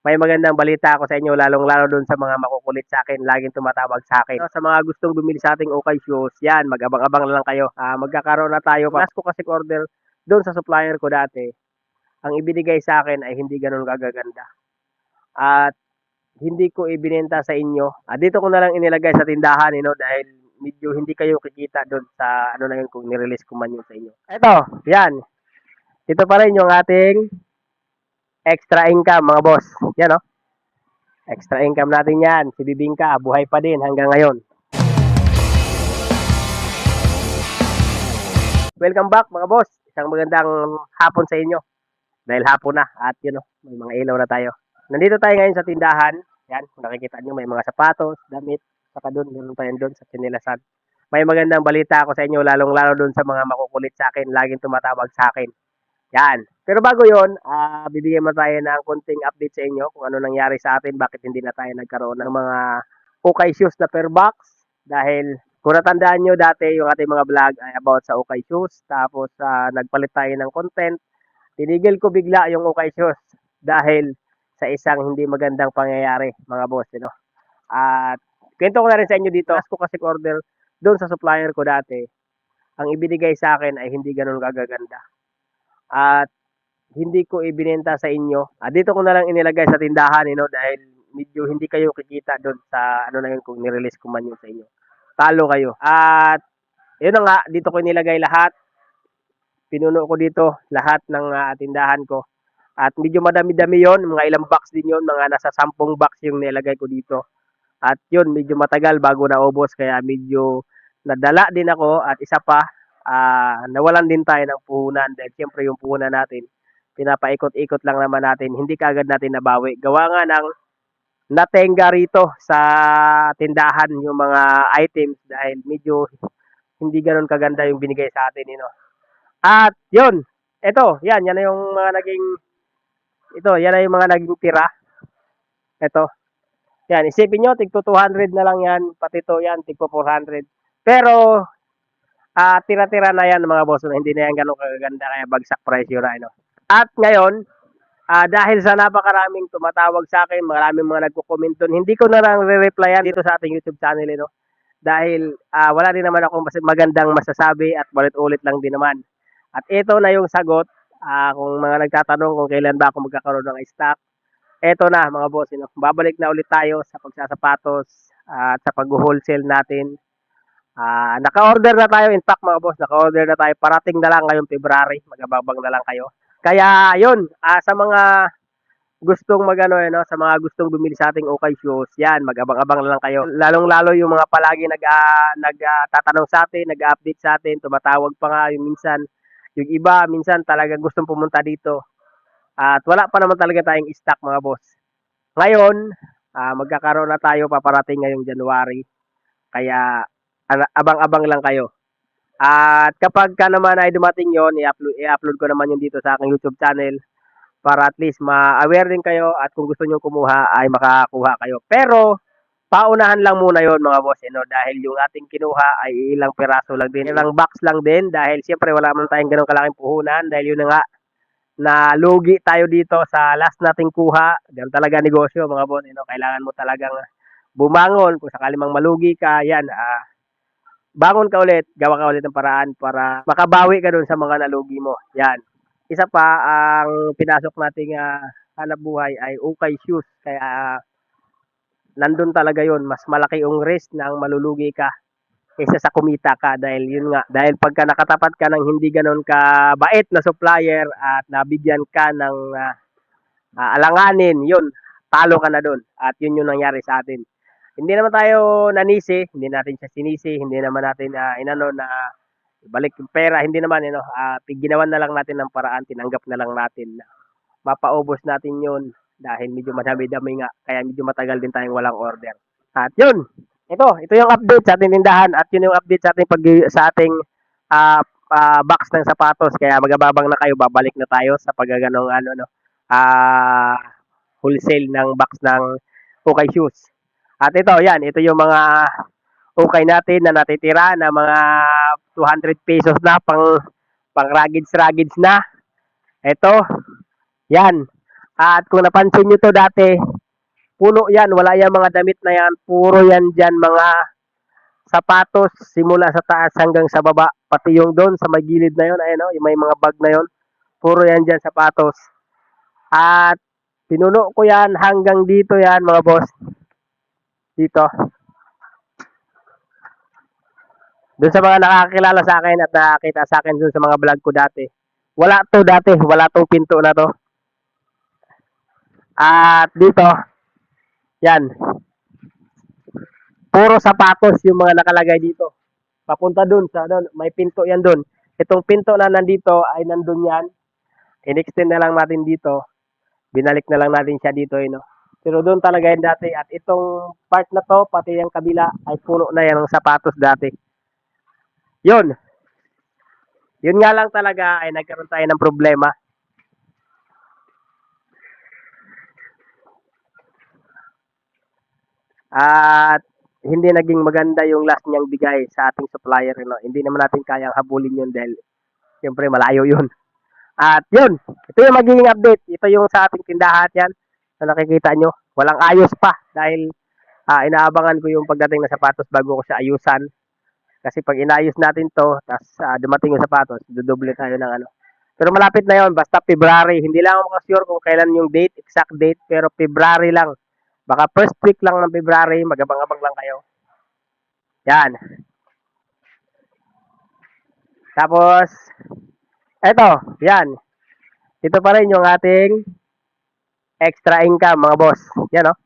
may magandang balita ako sa inyo, lalong-lalo dun sa mga makukulit sa akin, laging tumatawag sa akin. Sa mga gustong bumili sa ating Okay Shoes, yan, mag-abang-abang lang kayo. Ah, magkakaroon na tayo. Last ko kasi order doon sa supplier ko dati, ang ibinigay sa akin ay hindi ganun kagaganda. At hindi ko ibinenta sa inyo. Ah, dito ko na lang inilagay sa tindahan, you know, dahil medyo hindi kayo kikita doon sa ano na yun kung nirelease ko man yun sa inyo. Ito, yan. Ito pa rin yung ating extra income mga boss. Yan oh. Extra income natin yan. Si Bibingka, buhay pa din hanggang ngayon. Welcome back mga boss. Isang magandang hapon sa inyo. Dahil hapon na at yun oh, may mga ilaw na tayo. Nandito tayo ngayon sa tindahan. Yan, kung nakikita nyo may mga sapatos, damit, saka doon, meron yan doon sa Chinilasan. May magandang balita ako sa inyo, lalong-lalo doon sa mga makukulit sa akin, laging tumatawag sa akin. Yan. Pero bago yon, ah bibigyan mo tayo ng konting update sa inyo kung ano nangyari sa atin, bakit hindi na tayo nagkaroon ng mga okay shoes na per box. Dahil kung natandaan nyo dati yung ating mga vlog ay about sa okay shoes, tapos ah, nagpalit tayo ng content, tinigil ko bigla yung okay shoes dahil sa isang hindi magandang pangyayari mga boss. You know? At kwento ko na rin sa inyo dito, ask ko kasi order doon sa supplier ko dati, ang ibinigay sa akin ay hindi ganun kagaganda at hindi ko ibinenta sa inyo. Ah, dito ko na lang inilagay sa tindahan, you know, dahil medyo hindi kayo kikita doon sa ano na yun kung nirelease ko man yun sa inyo. Talo kayo. At yun nga, dito ko inilagay lahat. Pinuno ko dito lahat ng ah, tindahan ko. At medyo madami-dami yon mga ilang box din yon mga nasa sampung box yung nilagay ko dito. At yun, medyo matagal bago naubos, kaya medyo nadala din ako at isa pa, ah nawalan din tayo ng puhunan dahil siyempre yung puhunan natin, pinapaikot-ikot lang naman natin, hindi kaagad natin nabawi. Gawa nga ng natenga rito sa tindahan yung mga items dahil medyo hindi ganun kaganda yung binigay sa atin, you know. At yun, ito, yan, yan na yung mga naging, ito, yan na yung mga naging tira. Ito. Yan, isipin nyo, tigto 200 na lang yan, pati to yan, tigpo 400. Pero, ah tira-tira na yan mga boss, hindi na yan ganun kaganda kaya bagsak presyo na ano. At ngayon, ah dahil sa napakaraming tumatawag sa akin, maraming mga nagko-comment doon, hindi ko na lang re-replyan dito sa ating YouTube channel ino. Dahil ah wala din naman akong magandang masasabi at ulit-ulit lang din naman. At ito na yung sagot ah kung mga nagtatanong kung kailan ba ako magkakaroon ng stock. Ito na mga boss, ino. babalik na ulit tayo sa pagsasapatos at sa pag-wholesale natin. Ah, naka-order na tayo in fact mga boss, naka-order na tayo. Parating na lang ngayong February, magababang na lang kayo. Kaya 'yun, ah, sa mga gustong magano eh, no, sa mga gustong bumili sa ating Okay Shoes, yan, mag-abang-abang na lang kayo. Lalong-lalo yung mga palagi nag ah, nagtatanong sa atin, nag-update sa atin, tumatawag pa nga yung minsan. Yung iba minsan talaga gustong pumunta dito. At wala pa naman talaga tayong stock mga boss. Ngayon, ah, magkakaroon na tayo paparating ngayong January. Kaya abang-abang lang kayo. At kapag ka naman ay dumating yon, i-upload, i-upload ko naman yun dito sa aking YouTube channel para at least ma-aware din kayo at kung gusto nyo kumuha ay makakuha kayo. Pero paunahan lang muna yon mga boss, you know, dahil yung ating kinuha ay ilang piraso lang din, ilang box lang din dahil siyempre wala man tayong ganong kalaking puhunan dahil yun na nga na lugi tayo dito sa last nating kuha. Ganun talaga negosyo mga boss, you know, kailangan mo talagang bumangon kung sakali mang malugi ka, yan, ah, bangon ka ulit, gawa ka ulit ng paraan para makabawi ka dun sa mga nalugi mo. Yan. Isa pa, ang pinasok nating uh, hanap buhay ay okay shoes. Kaya ah, nandun talaga yon mas malaki yung risk na malulugi ka kaysa sa kumita ka dahil yun nga dahil pagka nakatapat ka ng hindi ganon ka bait na supplier at nabigyan ka ng ah, ah, alanganin yun talo ka na doon at yun yung nangyari sa atin hindi naman tayo nanisi, hindi natin siya sinisi, hindi naman natin uh, inano na balik yung pera, hindi naman, know, uh, ginawan na lang natin ng paraan, tinanggap na lang natin na mapaubos natin yun dahil medyo madami-dami nga, kaya medyo matagal din tayong walang order. At yun, ito, ito yung update sa ating tindahan at yun yung update sa ating pag sa ating uh, uh, box ng sapatos, kaya magababang na kayo, babalik na tayo sa paggaganong ano, no, uh, wholesale ng box ng Okay Shoes. At ito, yan, ito yung mga okay natin na natitira na mga 200 pesos na pang pang ragids ragids na. Ito, yan. At kung napansin nyo to dati, puno yan, wala yan mga damit na yan, puro yan dyan mga sapatos simula sa taas hanggang sa baba. Pati yung doon sa may gilid na yun, ayun o, yung may mga bag na yun, puro yan dyan sapatos. At pinuno ko yan hanggang dito yan mga boss. Dito. Doon sa mga nakakilala sa akin at nakakita sa akin doon sa mga vlog ko dati. Wala to dati, wala tong pinto na to. At dito, yan. Puro sapatos yung mga nakalagay dito. Papunta dun sa doon, may pinto yan dun. Itong pinto na nandito ay nandun yan. In-extend na lang natin dito. Binalik na lang natin siya dito, eh, no? Pero doon talaga yan dati. At itong part na to, pati yung kabila, ay puno na yan ng sapatos dati. Yun. Yun nga lang talaga ay nagkaroon tayo ng problema. At hindi naging maganda yung last niyang bigay sa ating supplier. No? Hindi naman natin kayang habulin yun dahil siyempre malayo yun. At yun, ito yung magiging update. Ito yung sa ating tindahan yan na nakikita nyo. Walang ayos pa dahil ah, inaabangan ko yung pagdating ng sapatos bago ko siya ayusan. Kasi pag inayos natin to, tapos ah, dumating yung sapatos, dudoble tayo ng ano. Pero malapit na yon basta February. Hindi lang ako sure kung kailan yung date, exact date, pero February lang. Baka first week lang ng February, magabang-abang lang kayo. Yan. Tapos, eto, yan. Ito pa rin yung ating extra income, mga boss. Yan, oh.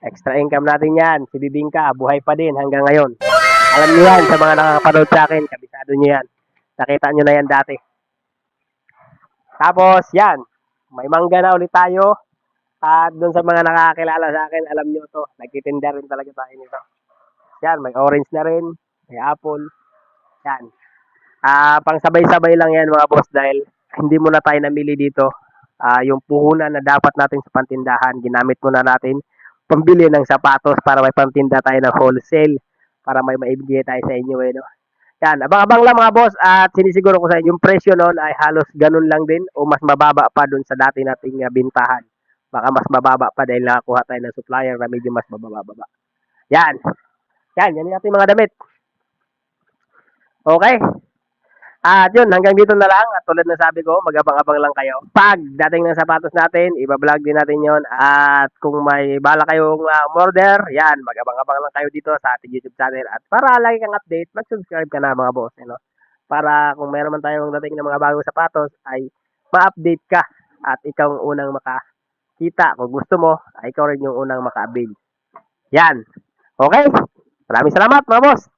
Extra income natin yan. Si Bibingka, buhay pa din hanggang ngayon. Alam niyo yan, sa mga nakakapanood sa akin, kabisado niyo yan. Nakita niyo na yan dati. Tapos, yan. May mangga na ulit tayo. At doon sa mga nakakilala sa akin, alam niyo to. Nagtitinda rin talaga tayo nito. Yan, may orange na rin. May apple. Yan. Ah, pang sabay-sabay lang yan mga boss dahil hindi mo na tayo namili dito. Ah, yung puhunan na dapat natin sa pantindahan, ginamit muna natin pambili ng sapatos para may pantinda tayo ng wholesale para may maibigay tayo sa inyo eh, no? Yan, abang-abang lang mga boss at sinisiguro ko sa inyo, yung presyo noon ay halos ganun lang din o mas mababa pa dun sa dati nating uh, bintahan. Baka mas mababa pa dahil nakakuha tayo ng supplier na medyo mas mababa-baba. Yan. Yan, yan yung ating mga damit. Okay. At yun, hanggang dito na lang. At tulad na sabi ko, magabang-abang lang kayo. Pag dating ng sapatos natin, iba-vlog din natin yon At kung may bala kayong uh, order, yan, magabang-abang lang kayo dito sa ating YouTube channel. At para lagi kang update, mag-subscribe ka na mga boss. You know? Para kung mayroon man tayong dating ng mga bagong sapatos, ay ma-update ka. At ikaw ang unang makakita. Kung gusto mo, ay ikaw rin yung unang maka-avail. Yan. Okay? Maraming salamat mga boss.